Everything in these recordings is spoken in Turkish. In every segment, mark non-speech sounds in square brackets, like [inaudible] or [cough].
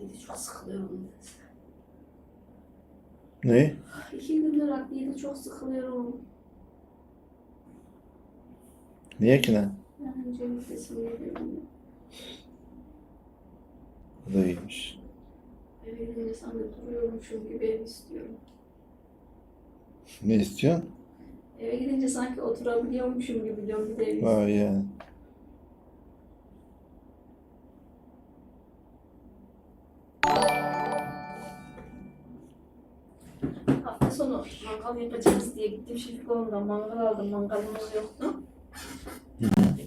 Adliyede çok sıkılıyorum dedi. Ne? İki gündür adliyede çok sıkılıyorum. Niye ki lan? Ben önce bir de söyleyeyim. O da iyiymiş. Eve gidince sanki duruyormuşum gibi ev istiyorum. Ne istiyorsun? Eve gidince sanki oturabiliyormuşum gibi diyorum bir de ev istiyorum. Aa yani. Sonu mangal yapacağız diye gittim Şefik Oğlu'ndan mangal aldım. Mangalımız yoktu.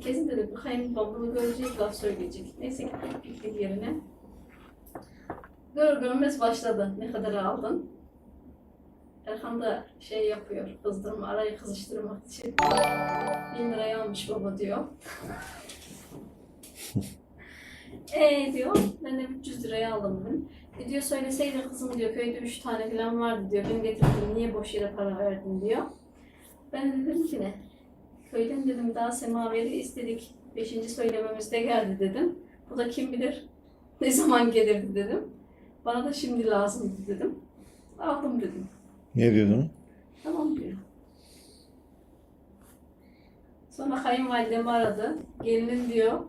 Kesin dedi bakayım babamı görecek laf söyleyecek. Neyse gittik piknik yerine. Gör görmez başladı. Ne kadar aldın? Erhan da şey yapıyor, kızdırma, arayı kızıştırmak için. Bin liraya almış baba diyor. Eee [laughs] diyor, ben de 300 liraya aldım dedim. E diyor söyleseydin kızım diyor, köyde üç tane falan vardı diyor, ben getirdim, niye boş yere para verdin diyor. Ben de dedim ki ne? Köyden dedim daha semaveri istedik, beşinci söylememizde geldi dedim. Bu da kim bilir [laughs] ne zaman gelirdi dedim. Bana da şimdi lazımdı dedim. Aldım dedim. Ne diyordun? Tamam diyor. Sonra kayınvalidemi aradı. Gelinin diyor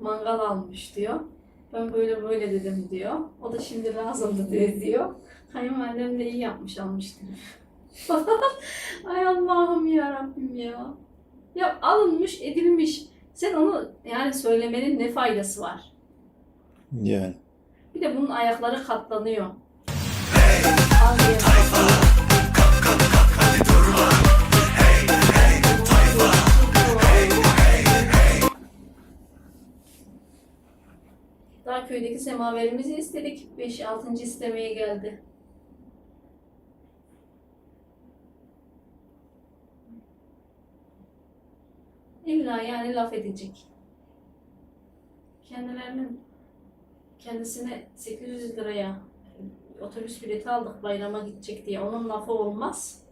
mangal almış diyor. Ben böyle böyle dedim diyor. O da şimdi lazımdı diye diyor. Kayınvalidem de iyi yapmış almış diyor. [laughs] Ay Allah'ım ya Rabbim ya. Ya alınmış edilmiş. Sen onu yani söylemenin ne faydası var? Yani. Bir de bunun ayakları katlanıyor. Köydeki semaverimizi istedik. 5-6. istemeye geldi. İlla yani laf edecek. Kendilerinin kendisine 800 liraya otobüs bileti aldık bayrama gidecek diye. Onun lafı olmaz.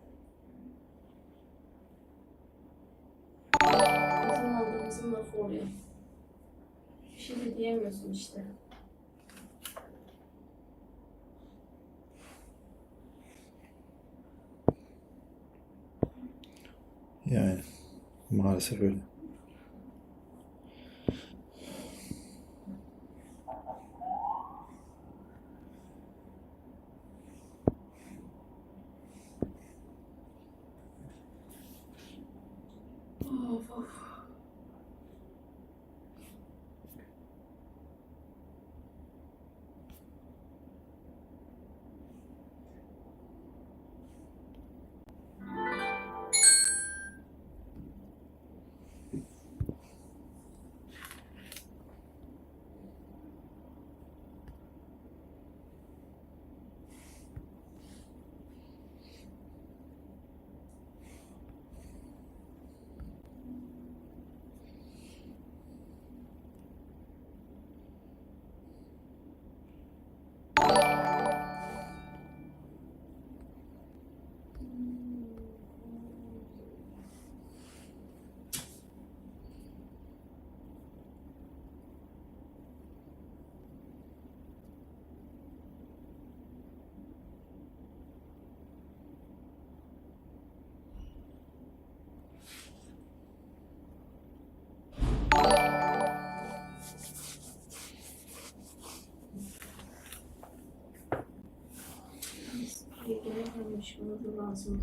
Bizim aldığımızın lafı oluyor. Bir şey de diyemiyorsun işte. Yani. Maalesef öyle. Bana da lazım.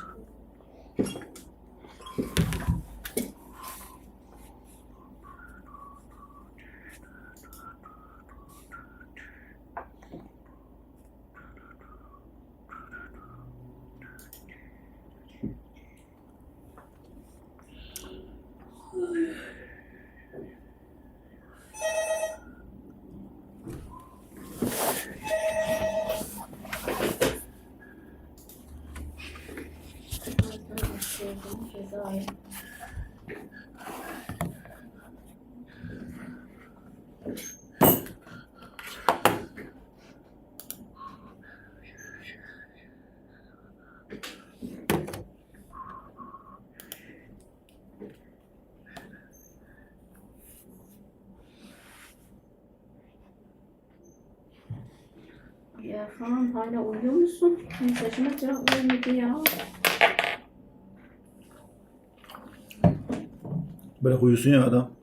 Ya falan hala uyuyor musun? Mesajıma cevap vermedi ya. Bırak uyusun ya adam.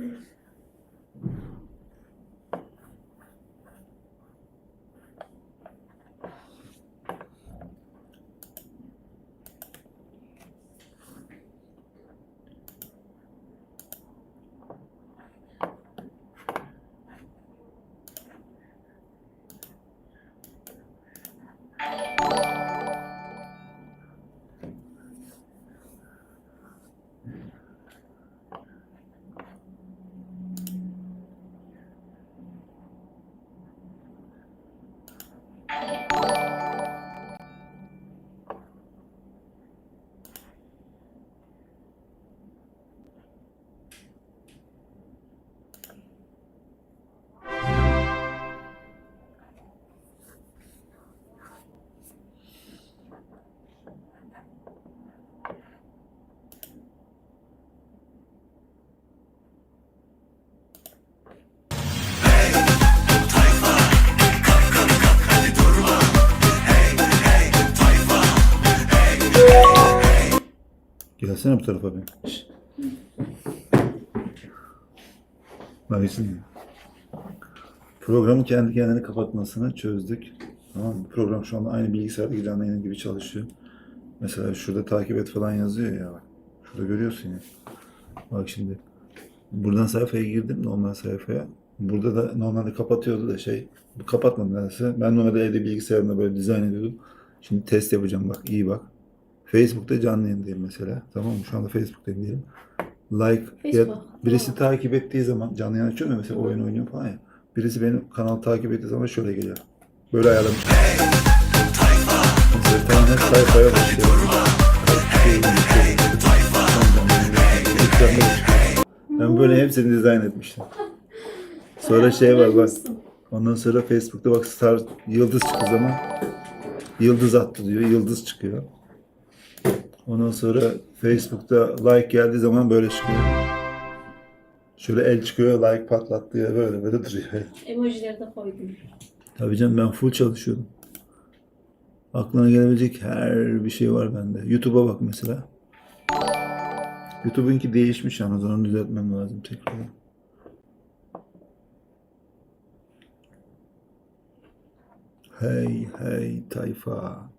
Mm-hmm. Gelsene bu tarafa bir. Şşt. Bak şimdi. Programın kendi kendini kapatmasını çözdük. Tamam mı? Program şu anda aynı bilgisayardaki canlı yayın gibi çalışıyor. Mesela şurada takip et falan yazıyor ya. Şurada görüyorsun ya. Bak şimdi. Buradan sayfaya girdim normal sayfaya. Burada da normalde kapatıyordu da şey. Kapatmadı nedense. Ben normalde evde bilgisayarımda böyle dizayn ediyordum. Şimdi test yapacağım bak iyi bak. Facebook'ta canlı yayındayım mesela. Tamam mı? Şu anda Facebook'tayım diyelim. Like ya Facebook. birisi Tamam. takip ettiği zaman canlı yayın açıyorum ya mesela oyun oynuyorum falan ya. Birisi benim kanalı takip ettiği zaman şöyle geliyor. Böyle ayarlamış. Mesela tamamen sayfaya başlıyorum. Ben böyle hepsini dizayn etmiştim. Sonra şey var bak. Ondan sonra Facebook'ta bak star yıldız çıktığı zaman yıldız attı diyor. Yıldız çıkıyor. Ondan sonra Facebook'ta like geldiği zaman böyle çıkıyor. Şöyle el çıkıyor like patlattı ya böyle böyle duruyor. [laughs] Emojileri de koydum. Tabii canım ben full çalışıyorum. Aklına gelebilecek her bir şey var bende. YouTube'a bak mesela. YouTube'unki değişmiş yalnız onu düzeltmem lazım tekrar. Hey hey tayfa.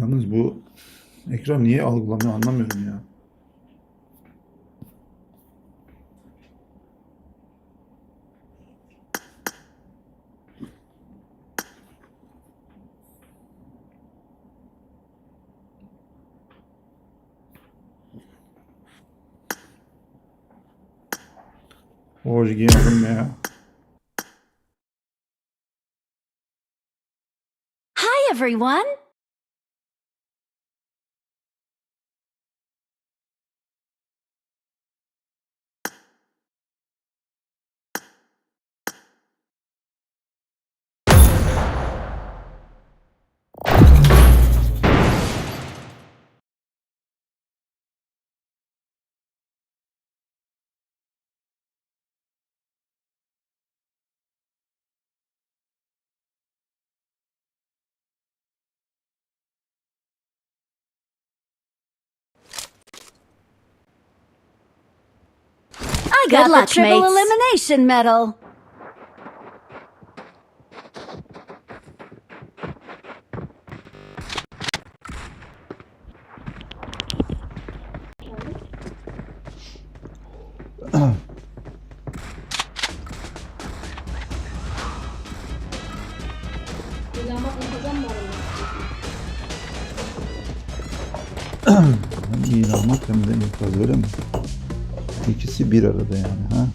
Yalnız bu ekran niye algılamıyor anlamıyorum ya. Orijinalım ya. Hi, everyone. I got luck, the triple mates. elimination medal. Bir arada yani ha?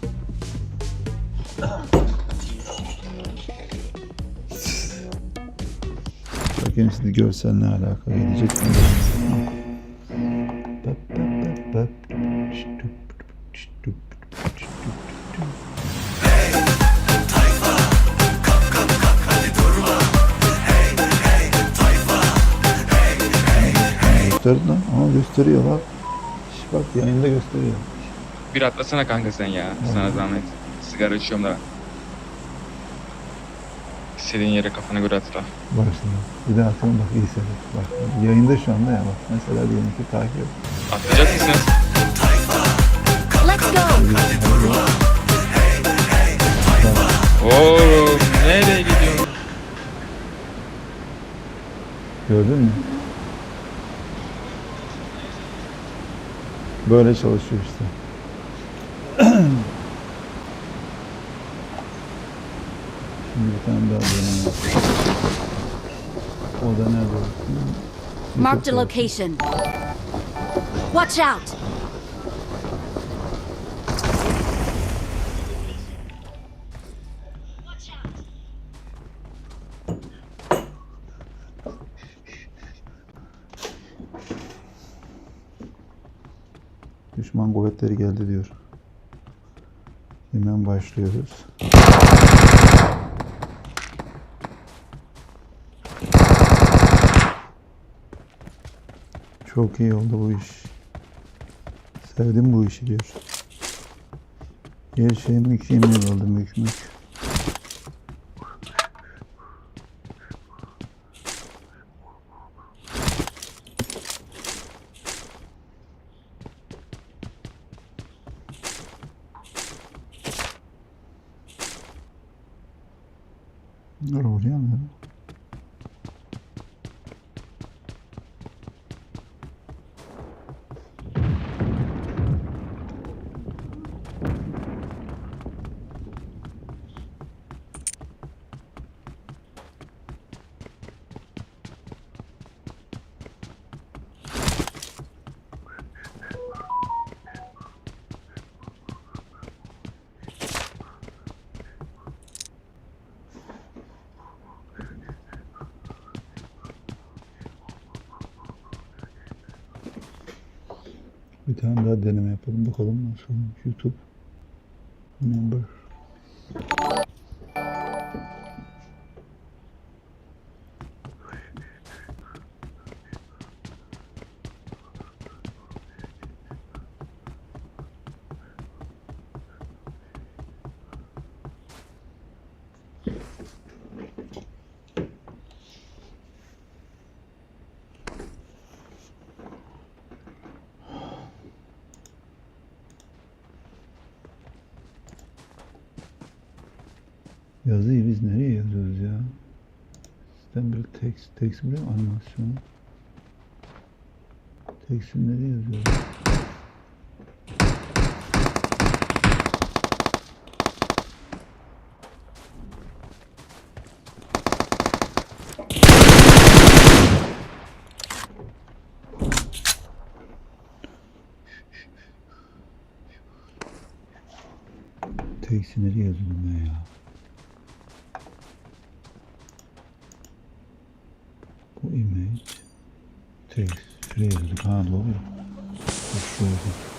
Bakayım şimdi görsel ne alaka gelecek mi? Gösterdi lan. Ama gösteriyor bak. Bak yayında gösteriyor. Bir atlasana kanka sen ya. Sana zahmet. Sigara içiyorum da. İstediğin yere kafana göre atla. Bak şimdi. Bir daha atalım bak iyi seyret. Bak yayında şu anda ya bak. Mesela diyelim ki takip et. Atlayacak mısınız? Let's go. Oo, nereye gidiyorsun? Gördün mü? Böyle çalışıyor işte. Deneyim. O da nerede? Marked a location. Watch out. Düşman kuvvetleri geldi diyor. Hemen başlıyoruz. Çok iyi oldu bu iş. Sevdim bu işi diyor. Her şey mükemmel oldu mük mük. Bir tane daha deneme yapalım bakalım nasıl YouTube member. Yazıyı biz nereye yazıyoruz ya? Bir text, text bir animasyon. Text'i nereye yazıyoruz? Text'i nereye yazıyorum ya? Bu image text şuraya yazıyorduk ha doğru. Bak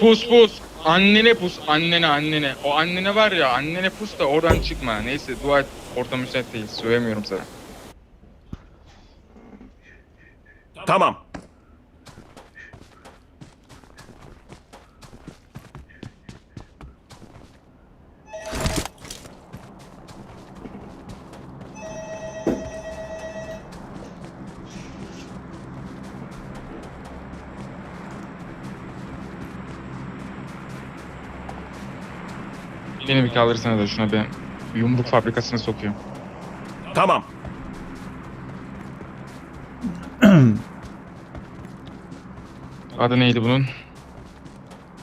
Pus pus. Annene pus. Annene annene. O annene var ya annene pus da oradan çıkma. Neyse dua et. Orta müsait değil. Söylemiyorum sana. Tamam. Beni bir kaldırsana da şuna bir yumruk fabrikasına sokuyor. Tamam. [clears throat] Adı neydi bunun?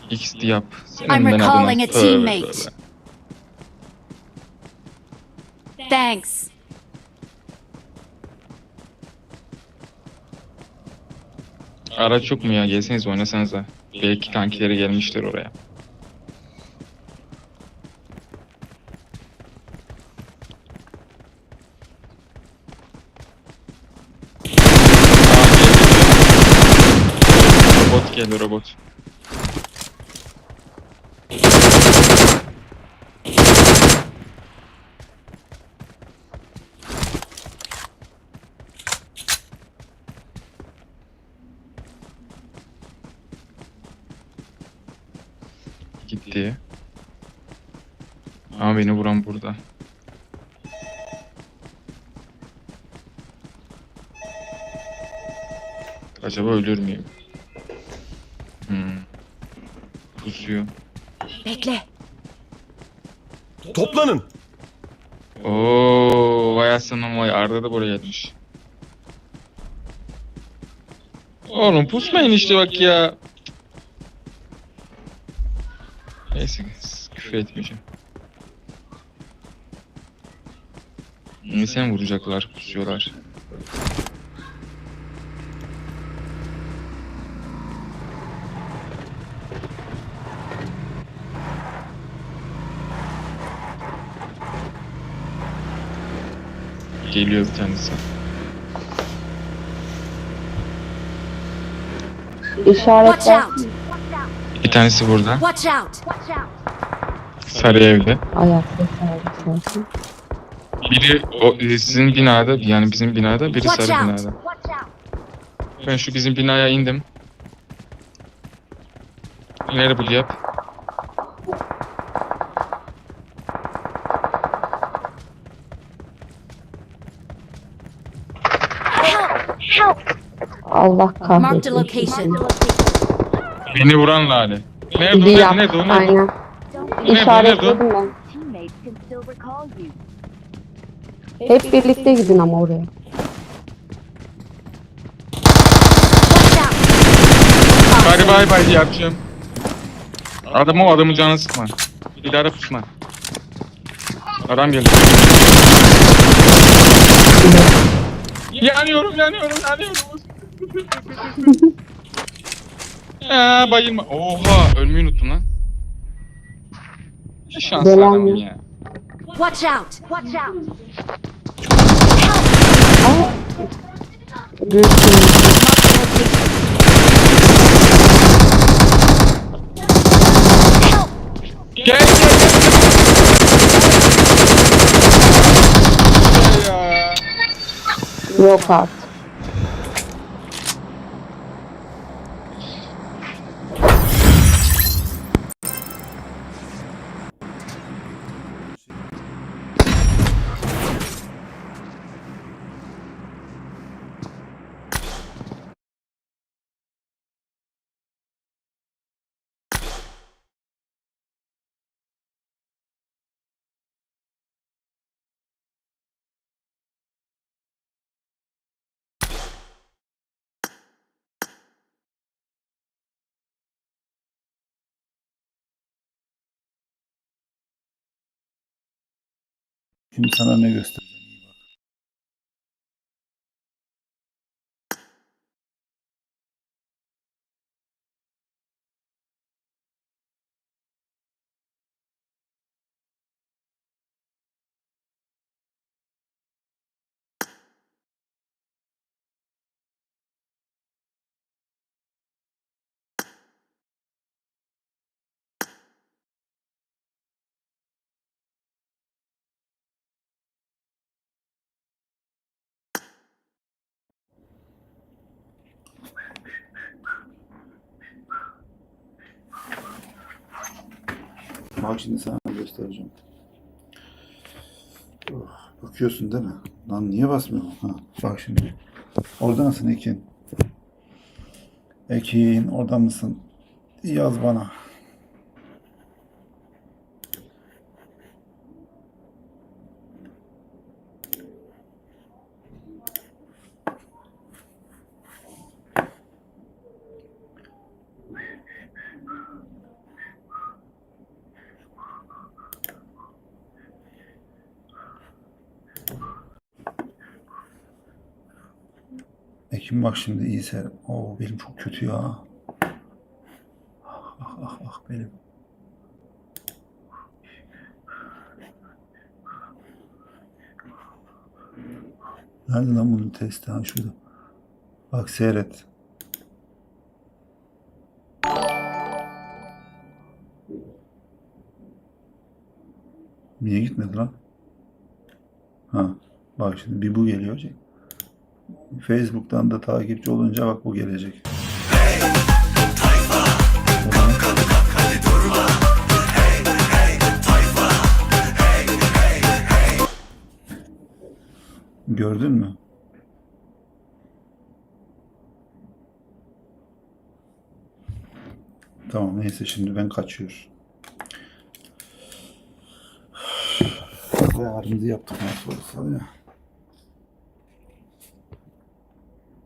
X yap. Senin I'm ben adına- recalling a teammate. tövbe. Thanks. Araç yok mu ya? Gelseniz oynasanıza. Belki kankileri gelmiştir oraya. Geldi robot. Gitti. Ama beni vuran burada. Acaba ölür müyüm? Pusuyor. Bekle. Toplanın. Oo, vay aslanım vay Arda da buraya gelmiş. Oğlum pusmayın işte bak ya. Neyse küfür etmeyeceğim. İnsan vuracaklar, pusuyorlar. Geliyor bir tanesi. Watch out! Bir tanesi burada. Watch out! Sarı evde. ayakta sabit Biri o, e, sizin binada yani bizim binada biri Watch sarı out! binada. Ben şu bizim binaya indim. Nerede bu yap? Allah Marked a kahretsin. Beni vuran lale. Nerede o? Bir Nerede, yap. nerede o? Nerede? Aynen. İşaretledim ben. teammates can still recall you. Hep birlikte gidin ama oraya. Hadi bay bay yapacağım. Adam o adamın canını sıkma. Bir daha da pusma. Adam geldi. Yanıyorum yanıyorum yanıyorum. [laughs] Aa, bayılma. Oha ölmeyi unuttum lan. Ne şanslı Belan adamım ya. ya. Watch out! Watch out! Büyük ya. Yok Şimdi sana ne göstereceğim? iyi bak. Bak şimdi sana göstereceğim. Oh, bakıyorsun değil mi? Lan niye basmıyor? Ha, bak şimdi. Orada mısın Ekin? Ekin orada mısın? Yaz bana. Ekin bak şimdi iyi seyret. Oo benim çok kötü ya. Ah ah ah, ah benim. Nerede lan bunun testi? Ha şurada. Bak seyret. Niye gitmedi lan? Ha. Bak şimdi bir bu geliyor. Facebook'tan da takipçi olunca bak bu gelecek. Gördün mü? Tamam neyse şimdi ben kaçıyorum. Ayarımızı yaptık nasıl olsa ya.